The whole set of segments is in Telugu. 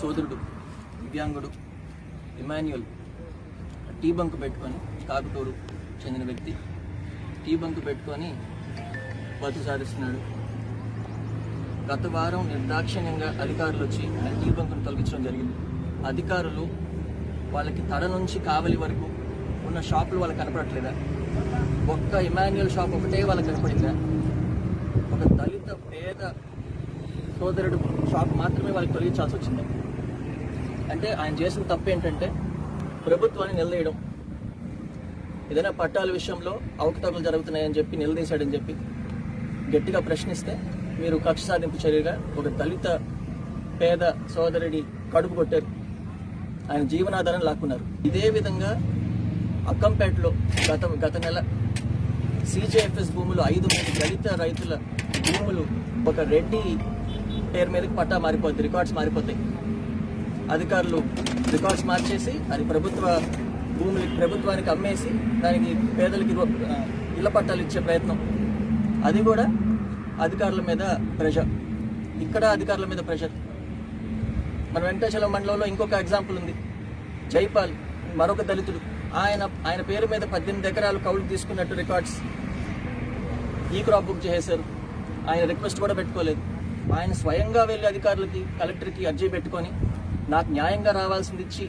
సోదరుడు దివ్యాంగుడు ఇమాన్యుయల్ టీ బంక్ పెట్టుకొని కాకుటూరు చెందిన వ్యక్తి. టీ బంక్ పెట్టుకొని బతు సాధిస్తున్నాడు గత వారం నిర్దాక్షిణ్యంగా అధికారులు వచ్చి ఆయన టీ బంకును తొలగించడం జరిగింది. అధికారులు వాళ్ళకి తడ నుంచి కావలి వరకు ఉన్న షాపులు వాళ్ళకి కనపడట్లేదా? ఒక్క ఇమాన్యుయల్ షాప్ ఒకటే వాళ్ళకి కనపడిందా? ఒక దళిత పేద సోదరుడు షాప్ మాత్రమే వాళ్ళకి తొలగించాల్సి వచ్చింది? అంటే ఆయన చేసిన తప్పు ఏంటంటే ప్రభుత్వాన్ని నిలదీయడం. ఏదైనా పట్టాల విషయంలో అవకతవకలు జరుగుతున్నాయని చెప్పి నిలదీశాడని చెప్పి గట్టిగా ప్రశ్నిస్తే మీరు కక్ష సాధింపు చర్యగా ఒక దళిత పేద సోదరుడి కడుపు కొట్టారు. ఆయన జీవనాధారం లాక్కున్నారు. ఇదే విధంగా అక్కంపేటలో గత గత నెల సిజేఎఫ్ఎస్ భూములు ఐదు మంది దళిత రైతుల భూములు ఒక రెడ్డి పేరు మీదకి పట్టా మారిపోద్ది రికార్డ్స్ మారిపోతాయి. అధికారులు రికార్డ్స్ మార్చేసి అది ప్రభుత్వ భూములకి ప్రభుత్వానికి అమ్మేసి దానికి పేదలకి ఇళ్ళ పట్టాలు ఇచ్చే ప్రయత్నం. అది కూడా అధికారుల మీద ప్రెషర్. ఇక్కడ అధికారుల మీద ప్రెషర్. మన వెంకటేశ్వరం మండలంలో ఇంకొక ఎగ్జాంపుల్ ఉంది. జైపాల్ మరొక దళితుడు. ఆయన ఆయన పేరు మీద పద్దెనిమిది ఎకరాలు కౌలు తీసుకున్నట్టు రికార్డ్స్ ఈ క్రాప్ బుక్ చేశారు ఆయన రిక్వెస్ట్ కూడా పెట్టుకోలేదు. ఆయన స్వయంగా వెళ్ళి అధికారులకి కలెక్టర్కి అర్జీ పెట్టుకొని నాకు న్యాయంగా రావాల్సింది ఇచ్చి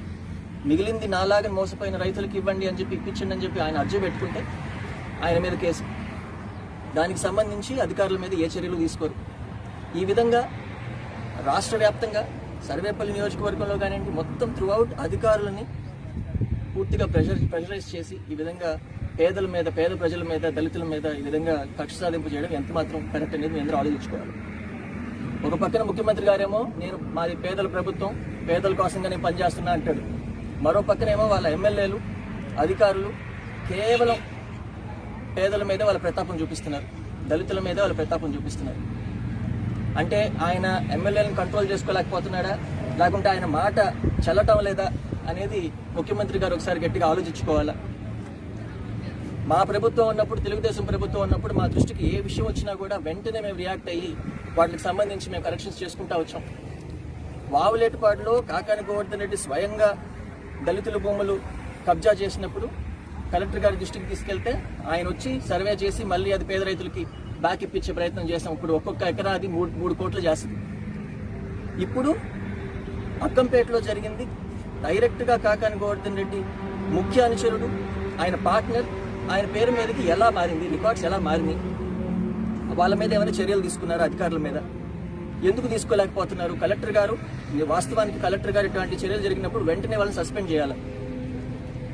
మిగిలింది నాలాగా మోసపోయిన రైతులకు ఇవ్వండి అని చెప్పి ఇప్పించండి అని చెప్పి ఆయన అర్జీ పెట్టుకుంటే ఆయన మీద కేసు. దానికి సంబంధించి అధికారుల మీద ఏ చర్యలు తీసుకోరు. ఈ విధంగా రాష్ట్ర వ్యాప్తంగా సర్వేపల్లి నియోజకవర్గంలో కానివ్వండి మొత్తం త్రూ అవుట్ అధికారులని పూర్తిగా ప్రెషర్ ప్రెషరైజ్ చేసి ఈ విధంగా పేదల మీద పేద ప్రజల మీద దళితుల మీద ఈ విధంగా కక్ష సాధింపు చేయడం ఎంత మాత్రం కరెక్ట్ అనేది అందరూ ఆలోచించుకోవాలి. ఒక పక్కన ముఖ్యమంత్రి గారేమో నేను మాది పేదల ప్రభుత్వం పేదల కోసంగా నేను పనిచేస్తున్నా అంటాడు. మరో పక్కనేమో వాళ్ళ ఎమ్మెల్యేలు అధికారులు కేవలం పేదల మీద వాళ్ళ ప్రతాపం చూపిస్తున్నారు. దళితుల మీద వాళ్ళ ప్రతాపం చూపిస్తున్నారు. అంటే ఆయన ఎమ్మెల్యేలను కంట్రోల్ చేసుకోలేకపోతున్నాడా? లేకుంటే ఆయన మాట చల్లటం లేదా? అనేది ముఖ్యమంత్రి గారు ఒకసారి గట్టిగా ఆలోచించుకోవాలా? మా ప్రభుత్వం ఉన్నప్పుడు తెలుగుదేశం ప్రభుత్వం ఉన్నప్పుడు మా దృష్టికి ఏ విషయం వచ్చినా కూడా వెంటనే మేము రియాక్ట్ అయ్యి వాటికి సంబంధించి మేము కరెక్షన్స్ చేసుకుంటా వచ్చాం. వావులేటుపాడులో కాకాని గోవర్ధన్ రెడ్డి స్వయంగా దళితుల భూములు కబ్జా చేసినప్పుడు కలెక్టర్ గారి దృష్టికి తీసుకెళ్తే ఆయన వచ్చి సర్వే చేసి మళ్ళీ అది పేద రైతులకి బ్యాక్ ఇప్పించే ప్రయత్నం చేస్తాం ఇప్పుడు ఒక్కొక్క ఎకరా అది మూడు మూడు కోట్లు చేస్తుంది. ఇప్పుడు అక్కంపేటలో జరిగింది. డైరెక్ట్గా కాకాని గోవర్ధన్ రెడ్డి ముఖ్య అనుచరుడు ఆయన పార్ట్నర్ ఆయన పేరు మీదకి ఎలా మారింది? రికార్డ్స్ ఎలా మారినాయి? వాళ్ళ మీద ఏమైనా చర్యలు తీసుకున్నారు అధికారుల మీద? ఎందుకు తీసుకోలేకపోతున్నారు? కలెక్టర్ గారు వాస్తవానికి కలెక్టర్ గారు ఇటువంటి చర్యలు జరిగినప్పుడు వెంటనే వాళ్ళని సస్పెండ్ చేయాలి?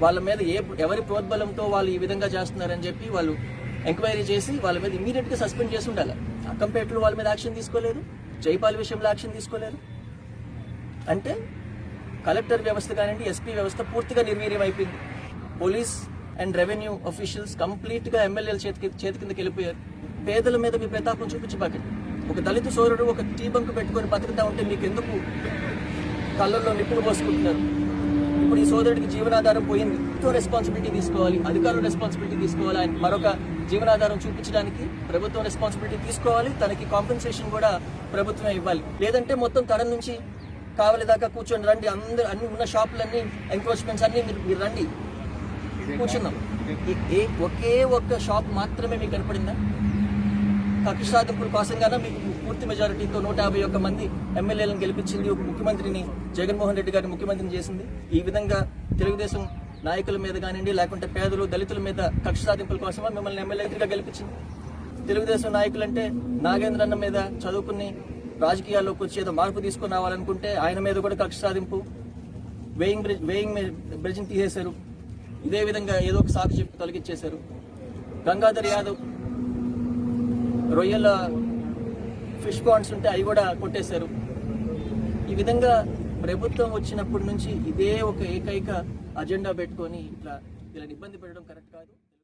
వాళ్ళ మీద ఏ ఎవరి ప్రోద్బలంతో వాళ్ళు ఈ విధంగా చేస్తున్నారని చెప్పి వాళ్ళు ఎంక్వైరీ చేసి వాళ్ళ మీద ఇమీడియట్గా సస్పెండ్ చేసి ఉండాలి? అక్కంపేటలో వాళ్ళ మీద యాక్షన్ తీసుకోలేరు జైపాల్ విషయంలో యాక్షన్ తీసుకోలేరు అంటే కలెక్టర్ వ్యవస్థ కానివ్వండి ఎస్పీ వ్యవస్థ పూర్తిగా నిర్వీర్యం అయిపోయింది పోలీస్ అండ్ రెవెన్యూ అఫీషియల్స్ కంప్లీట్గా ఎమ్మెల్యేల చేతికి చేతి కిందకి వెళ్ళిపోయారు. పేదల మీద మీ ప్రతాపం చూపించబాకండి ఒక దళిత సోదరుడు ఒక టీ బంక్ పెట్టుకొని బతుకుతా ఉంటే మీకు ఎందుకు కళ్ళల్లో నిప్పులు పోసుకుంటున్నారు? ఇప్పుడు ఈ సోదరుడికి జీవనాధారం పోయింది. ఎంతో రెస్పాన్సిబిలిటీ తీసుకోవాలి. అధికారులు రెస్పాన్సిబిలిటీ తీసుకోవాలి? ఆయన మరొక జీవనాధారం చూపించడానికి ప్రభుత్వం రెస్పాన్సిబిలిటీ తీసుకోవాలి. తనకి కాంపెన్సేషన్ కూడా ప్రభుత్వమే ఇవ్వాలి. లేదంటే మొత్తం తరం నుంచి కావలి దాకా కూర్చొని రండి. అందరు అన్ని ఉన్న షాపులన్నీ ఎంక్రోచ్మెంట్స్ అన్నీ మీరు మీరు రండి. కూర్చున్నాం. ఏ ఒకే ఒక్క షాప్ మాత్రమే మీకు కనపడిందా? కక్ష సాధింపుల కోసంగానే మీకు పూర్తి మెజారిటీతో నూట యాభై ఒక్క మంది ఎమ్మెల్యేలను గెలిపించింది ఒక ముఖ్యమంత్రిని జగన్మోహన్ రెడ్డి గారిని ముఖ్యమంత్రిని చేసింది. ఈ విధంగా తెలుగుదేశం నాయకుల మీద కానివ్వండి లేకుంటే పేదలు దళితుల మీద కక్ష సాధింపుల కోసమే మిమ్మల్ని ఎమ్మెల్యేగా గెలిపించింది? తెలుగుదేశం నాయకులంటే నాగేంద్రన్న మీద చదువుకుని రాజకీయాల్లోకి వచ్చి ఏదో మార్పు తీసుకుని రావాలనుకుంటే ఆయన మీద కూడా కక్ష సాధింపు వేయింగ్ బ్రిడ్జ్ వేయింగ్ బ్రిడ్జ్ని తీసేశారు. ఇదే విధంగా ఏదో ఒక సాకు చెప్పి తొలగించేశారు. గంగాధర్ యాదవ్ రొయ్యల ఫిష్ పాండ్స్ ఉంటే అవి కూడా కొట్టేశారు. ఈ విధంగా ప్రభుత్వం వచ్చినప్పటి నుంచి ఇదే ఒక ఏకైక అజెండా పెట్టుకొని ఇట్లా ఇలా ఇబ్బంది పెట్టడం కరెక్ట్ కాదు.